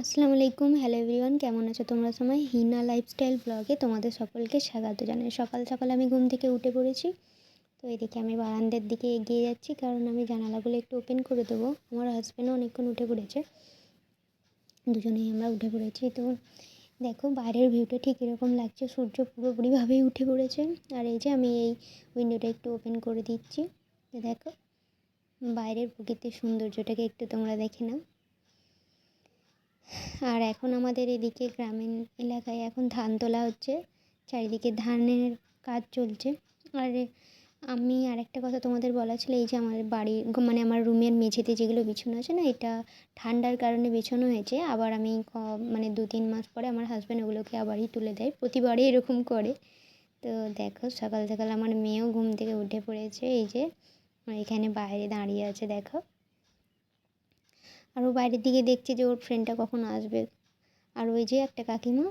আসসালামু আলাইকুম hello everyone কেমন আছো তোমরা সময় হিনা লাইফস্টাইল ব্লগে তোমাদের সকলকে স্বাগত জানাই। সকাল সকাল আমি ঘুম থেকে উঠে পড়েছি, তো এদিকে আমি বারান্দার দিকে এগিয়ে যাচ্ছি, কারণ আমি জানালাগুলো একটু ওপেন করে দেবো। আমার হাজব্যান্ডও অনেকক্ষণ উঠে পড়েছে, দুজনেই আমরা উঠে পড়েছি। তো দেখো, বাইরের ভিউটা ঠিক এরকম লাগছে, সূর্য পুরোপুরিভাবেই উঠে পড়েছে। আর এই যে আমি এই উইন্ডোটা একটু ওপেন করে দিচ্ছি, দেখো, বাইরের প্রকৃতির সৌন্দর্যটাকে একটু তোমরা দেখে নাও। আর এখন আমাদের এদিকে গ্রামীণ এলাকায় এখন ধান তোলা হচ্ছে। চারিদিকে ধানের কাজ চলছে। আর আমি আরেকটা কথা তোমাদের বলা ছিল, এই যে আমার বাড়ি মানে আমার রুমের মেঝেতে যেগুলো বিছানো আছে না, এটা ঠান্ডার কারণে বিছানো হয়েছে। আবার আমি মানে দু তিন মাস পরে আমার হাজব্যান্ড ওগুলোকে আবারই তুলে দেয়, প্রতিবারই এরকম করে। তো দেখো, সকাল সকাল আমার মেয়েও ঘুম থেকে উঠে পড়েছে, এই যে এখানে বাইরে দাঁড়িয়ে আছে, দেখো। আর ও বাইরের দিকে দেখছে যে ওর ফ্রেন্ডটা কখন আসবে। আর ওই যে একটা কাকিমা,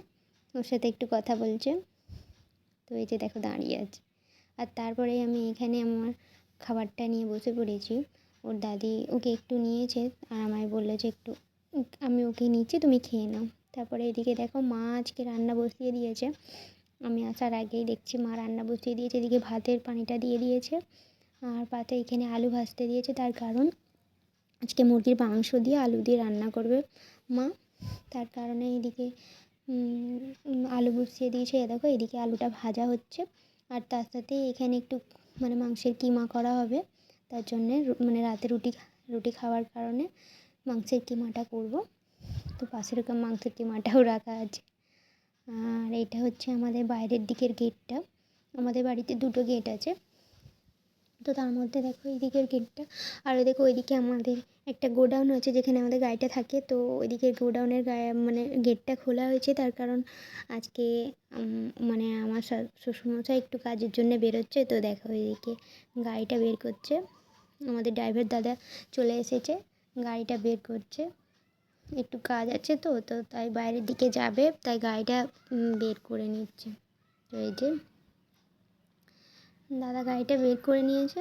ওর সাথে একটু কথা বলছে। তো এই যে দেখো দাঁড়িয়ে আছে। আর তারপরে আমি এখানে আমার খাবারটা নিয়ে বসে পড়েছি। ওর দাদি ওকে একটু নিয়েছে আর আমায় বলল যে একটু, আমি ওকে নিচ্ছি, তুমি খেয়ে নাও। তারপরে এদিকে দেখো মা আজকে রান্না বসিয়ে দিয়েছে। আমি আসার আগেই দেখছি মা রান্না বসিয়ে দিয়েছে, এদিকে ভাতের পানিটা দিয়ে দিয়েছে। আর পাতে এখানে আলু ভাজতে দিয়েছে, তার কারণ আজকে মুরগির মাংস দিয়ে আলু দিয়ে রান্না করবে মা। তার কারণে এদিকে আলু বসিয়ে দিয়েছে। এ দেখো, এদিকে আলুটা ভাজা হচ্ছে। আর তার সাথে এখানে একটু মানে মাংসের কিমা করা হবে। তার জন্যে মানে রাতে রুটি রুটি খাওয়ার কারণে মাংসের কিমাটা করব। তো পাশের মাংসের কিমাটাও রাখা আছে। আর এটা হচ্ছে আমাদের বাইরের দিকের গেটটা। আমাদের বাড়িতে দুটো গেট আছে। তো তার মধ্যে দেখো এই দিকের গেটটা আর ওই দেখো ওইদিকে আমাদের একটা গোডাউন আছে যেখানে আমাদের গাড়িটা থাকে। তো ওইদিকে গোডাউনের গায়ে মানে গেটটা খোলা হয়েছে। তার কারণ আজকে মানে আমার শ্বশুরমশাই একটু কাজের জন্য বেরোচ্ছে। তো দেখো ওইদিকে গাড়িটা বের করছে। আমাদের ড্রাইভার দাদা চলে এসেছে। গাড়িটা বের করছে। একটু কাজ আছে তো তো তাই বাইরের দিকে যাবে। তাই গাড়িটা বের করে নিচ্ছে। তো এই যে দাদা গাড়িটা বের করে নিয়েছে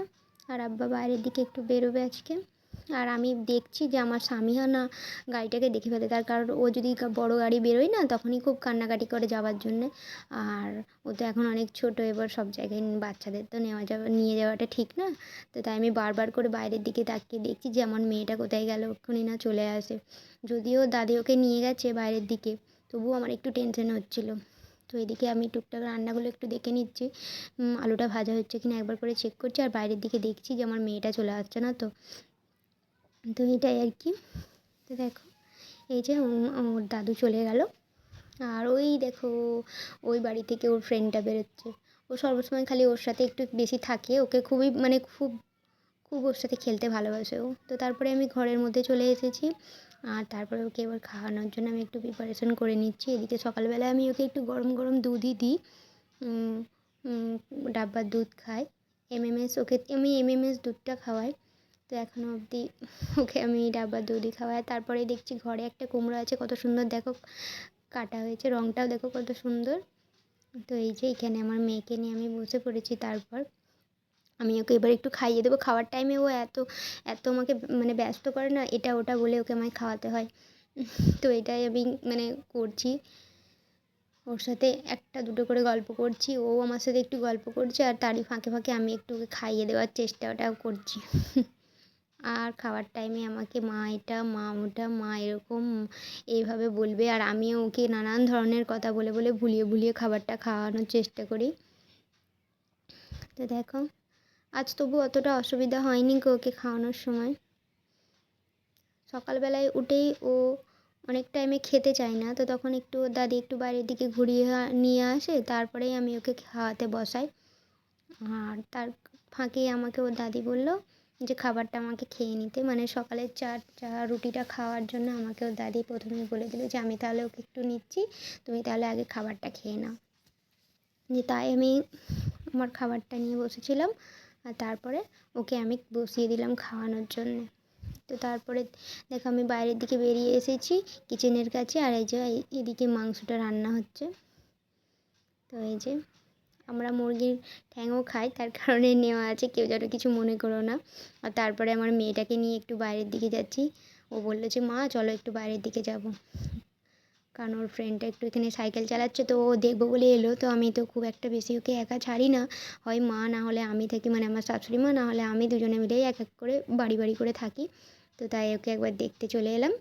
আর আব্বা বাইরের দিকে একটু বেরোবে আজকে। আর আমি দেখছি যে আমার স্বামীও না গাড়িটাকে দেখে ফেলে। তার কারণ ও যদি বড় গাড়ি বেরোয় না, তখনই খুব কান্নাকাটি করে যাওয়ার জন্যে। আর ও তো এখন অনেক ছোটো, এবার সব জায়গায় বাচ্চাদের তো নেওয়া যাবে নিয়ে যাওয়াটা ঠিক না। তো তাই আমি বারবার করে বাইরের দিকে তাকিয়ে দেখছি যে আমার মেয়েটা কোথায় গেল ওক্ষুনি না চলে আসে। যদিও দাদি ওকে নিয়ে গেছে বাইরের দিকে, তবুও আমার একটু টেনশন হচ্ছিল। তো এদিকে আমি টুকটাক রান্নাগুলো একটু দেখে নিচ্ছি। আলুটা ভাজা হচ্ছে কিনা একবার করে চেক করছি আর বাইরের দিকে দেখছি যে আমার মেয়েটা চলে আসছে না তো। তো এটাই আর কি। তো দেখো, এই যে ওর দাদু চলে গেল। আর ওই দেখো, ওই বাড়ি থেকে ওর ফ্রেন্ডটা বেরোচ্ছে। ও সর্বসময় খালি ওর সাথে একটু বেশি থাকে। ওকে খুবই মানে খুব খুব ওর সাথে খেলতে ভালোবাসে ও। তো তারপরে আমি ঘরের মধ্যে চলে এসেছি। আর তারপরে ওকে এবার খাওয়ানোর জন্য আমি একটু প্রিপারেশন করে নিচ্ছি। এদিকে সকালবেলায় আমি ওকে একটু গরম গরম দুধই দিই। ডাব্বার দুধ খাই। এমএমএস ওকে, আমি এমএমএস দুধটা খাওয়াই। তো এখনও অবধি ওকে আমি ডাব্বার দুধই খাওয়াই। তারপরে দেখছি ঘরে একটা কুমড়ো আছে, কত সুন্দর দেখো, কাটা হয়েছে। রঙটাও দেখো কত সুন্দর। তো এই যে এখানে আমার মেয়েকে নিয়ে আমি বসে পড়েছি তারপর। আমি ওকে এবার একটু খাইয়ে দেবো। খাওয়ার টাইমে ও এত এত আমাকে মানে ব্যস্ত করে না, এটা ওটা বলে ওকে আমায় খাওয়াতে হয়। তো এটাই আমি মানে করছি। ওর সাথে একটা দুটো করে গল্প করছি, ও আমার সাথে একটু গল্প করছে, আর তারই ফাঁকে ফাঁকে আমি একটু ওকে খাইয়ে দেওয়ার চেষ্টাটাও করছি। আর খাওয়ার টাইমে আমাকে মা এটা, মা ওটা, মা এরকম এইভাবে বলবে, আর আমিও ওকে নানান ধরনের কথা বলে বলে ভুলিয়ে ভুলিয়ে খাবারটা খাওয়ানোর চেষ্টা করি। তো দেখো আজ তবু অতটা অসুবিধা হয়নি ওকে খাওয়ানোর সময়। সকালবেলায় উঠেই ও অনেক টাইমে খেতে চায় না, তো তখন একটু দাদি একটু বাইরের দিকে ঘুরিয়ে নিয়ে আসে, তারপরেই আমি ওকে খাওয়াতে বসাই। আর তার ফাঁকে আমাকে ওর দাদি বলল যে, খাবারটা আমাকে খেয়ে নিতে। মানে সকালের চা চা, রুটিটা খাওয়ার জন্য আমাকে ওর দাদি প্রথমেই বলে দিল যে, আমি তাহলে ওকে একটু নিচ্ছি, তুমি তাহলে আগে খাবারটা খেয়ে নাও। যে, তাই আমি আমার খাবারটা নিয়ে বসেছিলাম। আর তারপরে ওকে আমি বসিয়ে দিলাম খাওয়ানোর জন্যে। তো তারপরে দেখো আমি বাইরের দিকে বেরিয়ে এসেছি কিচেনের কাছে আর এই যে এদিকে মাংসটা রান্না হচ্ছে। তো এই যে আমরা মুরগির ঠ্যাংও খাই, তার কারণে নেওয়া আছে, কেউ যেন কিছু মনে করো না। আর তারপরে আমার মেয়েটাকে নিয়ে একটু বাইরের দিকে যাচ্ছি। ও বলল যে, মা, চলো একটু বাইরের দিকে যাব। কারণ ওর ফ্রেন্ডটা একটু এখানে সাইকেল চালাচ্ছে, তো ও দেখব বলে এলো। তো আমি তো খুব একটা বেশি ওকে একা ছাড়ি না। হয় মা, না হলে আমি থাকি মানে আমার শাশুড়ি মা, না হলে আমি দুজনে মিলেই এক এক করে বাড়ি বাড়ি করে থাকি। তো তাই ওকে একবার দেখতে চলে এলাম।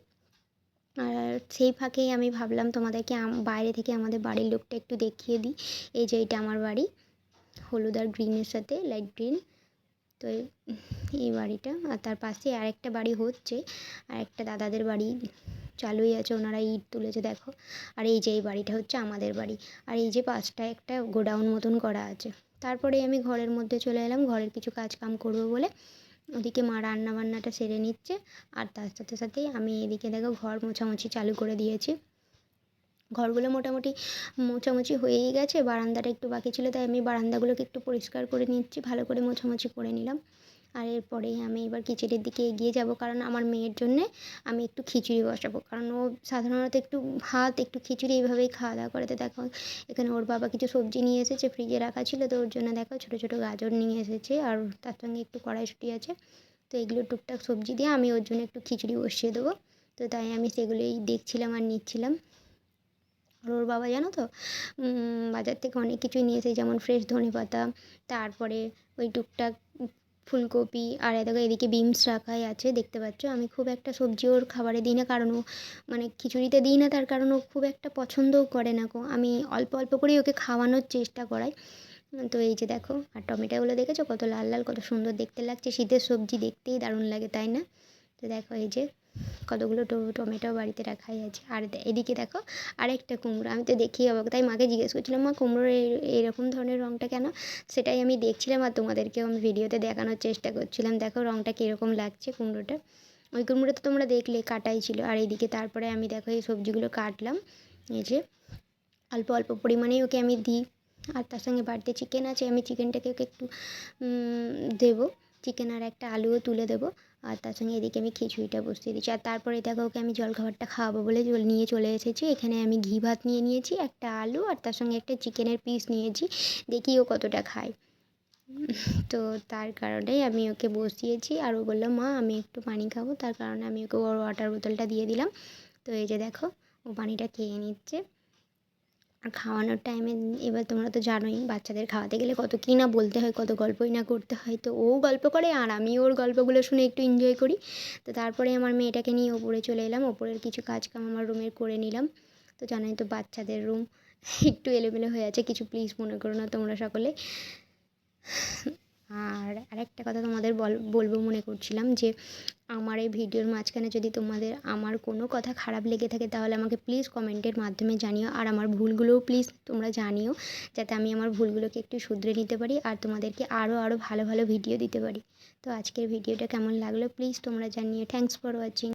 আর সেই ফাঁকেই আমি ভাবলাম, তোমাদেরকে বাইরে থেকে আমাদের বাড়ির লোকটা একটু দেখিয়ে দিই। এই যে এটা আমার বাড়ি, হলুদ আর গ্রিনের সাথে লাইট গ্রিন তো এই বাড়িটা। আর তার পাশে আরেকটা বাড়ি হচ্ছে আর একটা দাদাদের বাড়ি। চালুই আছে, ওনারা ইট তুলেছে, দেখো। আর এই যে এই বাড়িটা হচ্ছে আমাদের বাড়ি। আর এই যে পাশটায় একটা গোডাউন মতন করা আছে। তারপরে আমি ঘরের মধ্যে চলে এলাম, ঘরের কিছু কাজ কাম করব বলে। ওদিকে মা রান্না বান্নাটা সেরে নিচ্ছে, আর তার সাথে সাথেই আমি এদিকে দেখো ঘর মোছামুছি চালু করে দিয়েছি। ঘরগুলো মোটামুটি মোছামুছি হয়েই গেছে, বারান্দাটা একটু বাকি ছিল, তাই আমি বারান্দাগুলোকে একটু পরিষ্কার করে নিচ্ছি, ভালো করে মোছামুছি করে নিলাম। আর এরপরেই আমি এবার খিচুড়ির দিকে এগিয়ে যাব কারণ আমার মেয়ের জন্যে আমি একটু খিচুড়ি বসাবো। কারণ ও সাধারণত একটু ভাত, একটু খিচুড়ি এইভাবেই খাওয়া দাওয়া করে। তো দেখো, এখানে ওর বাবা কিছু সবজি নিয়ে এসেছে ফ্রিজে রাখা ছিল। তো ওর জন্য দেখো, ছোটো ছোটো গাজর নিয়ে এসেছে আর তার সঙ্গে একটু কড়াইশুঁটি আছে। তো এগুলো টুকটাক সবজি দিয়ে আমি ওর জন্য একটু খিচুড়ি বসিয়ে দেবো। তো তাই আমি সেগুলোই দেখছিলাম আর নিচ্ছিলাম। আর ওর বাবা জানো তো বাজার থেকে অনেক কিছুই নিয়ে এসেছে। যেমন ফ্রেশ ধনে পাতা তারপরে ওই টুকটাক ফুলকপি আর দেখো এদিকে বিনস রাখাই আছে, দেখতে পাচ্ছ? আমি খুব একটা সবজি ওর খাবারে দিই না, কারণ ও মানে খিচুড়িতে দিই না, তার কারণ ও খুব একটা পছন্দও করে না কো আমি অল্প অল্প করেই ওকে খাওয়ানোর চেষ্টা করাই। তো এই যে দেখো, আর টমেটোগুলো দেখেছ? কত লাল লাল, কত সুন্দর দেখতে লাগছে। শীতের সবজি দেখতেই দারুণ লাগে, তাই না? তো দেখো এই যে কতগুলো টমেটো বাড়িতে রাখাই আছে। আর এদিকে দেখো আরেকটা কুমড়ো, আমি তো দেখি অবাক, তাই মাকে জিজ্ঞেস করছিলাম, মা, কুমড়োর এরকম ধরনের রঙটা কেন? সেটাই আমি দেখছিলাম আর তোমাদেরকেও আমি ভিডিওতে দেখানোর চেষ্টা করছিলাম। দেখো রঙটা কীরকম লাগছে কুমড়োটা। ওই কুমড়োটা তো তোমরা দেখলে, কাটাই ছিল। আর এইদিকে তারপরে আমি দেখো এই সবজিগুলো কাটলাম। এই যে অল্প অল্প পরিমাণেই ওকে আমি দিই। আর তার সঙ্গে বাড়িতে চিকেন আছে, আমি চিকেনটাকে ওকে একটু দেবো। চিকেন আর একটা আলুও তুলে দেবো। আর তার সঙ্গে এদিকে আমি খিচুড়িটা বসিয়ে দিচ্ছি আর তারপরে দেখো ওকে আমি জলখাবারটা খাওয়াবো বলে নিয়ে চলে এসেছি। এখানে আমি ঘি ভাত নিয়ে নিয়েছি, একটা আলু আর তার সঙ্গে একটা চিকেনের পিস নিয়েছি। দেখি ও কতটা খায়। তো তার কারণেই আমি ওকে বসিয়েছি আর ও বলল, মা, আমি একটু পানি খাব। তার কারণে আমি ওকে ওর ওয়াটার বোতলটা দিয়ে দিলাম। তো এই যে দেখো, ও পানিটা খেয়ে নিচ্ছে। খাওয়ানোর টাইমে এবার তোমরা তো জানোই বাচ্চাদের খাওয়াতে গেলে কত কী না বলতে হয়, কত গল্পই না করতে হয়। তো ও গল্প করে আর আমি ওর গল্পগুলো শুনে একটু এনজয় করি। তো তারপরে আমার মেয়েটাকে নিয়ে ওপরে চলে এলাম। ওপরের কিছু কাজ কাম আমার রুমের করে নিলাম। তো জানোই তো বাচ্চাদের রুম একটু এলোমেলো হয়ে আছে। কিছু প্লিজ মনে করো না তোমরা সকলে। আর আরেকটা কথা তোমাদের বল, বলব মনে করছিলাম যে, আমার এই ভিডিওর মাঝখানে যদি তোমাদের আমার কোনো কথা খারাপ লেগে থাকে, তাহলে আমাকে প্লিজ কমেন্টের মাধ্যমে জানিও। আর আমার ভুলগুলোও প্লিজ তোমরা জানিও, যাতে আমি আমার ভুলগুলোকে একটু শুধরে নিতে পারি আর তোমাদেরকে আরও আরও ভালো ভালো ভিডিও দিতে পারি। তো আজকের ভিডিওটা কেমন লাগল? প্লিজ তোমরা জানিও। Thanks for watching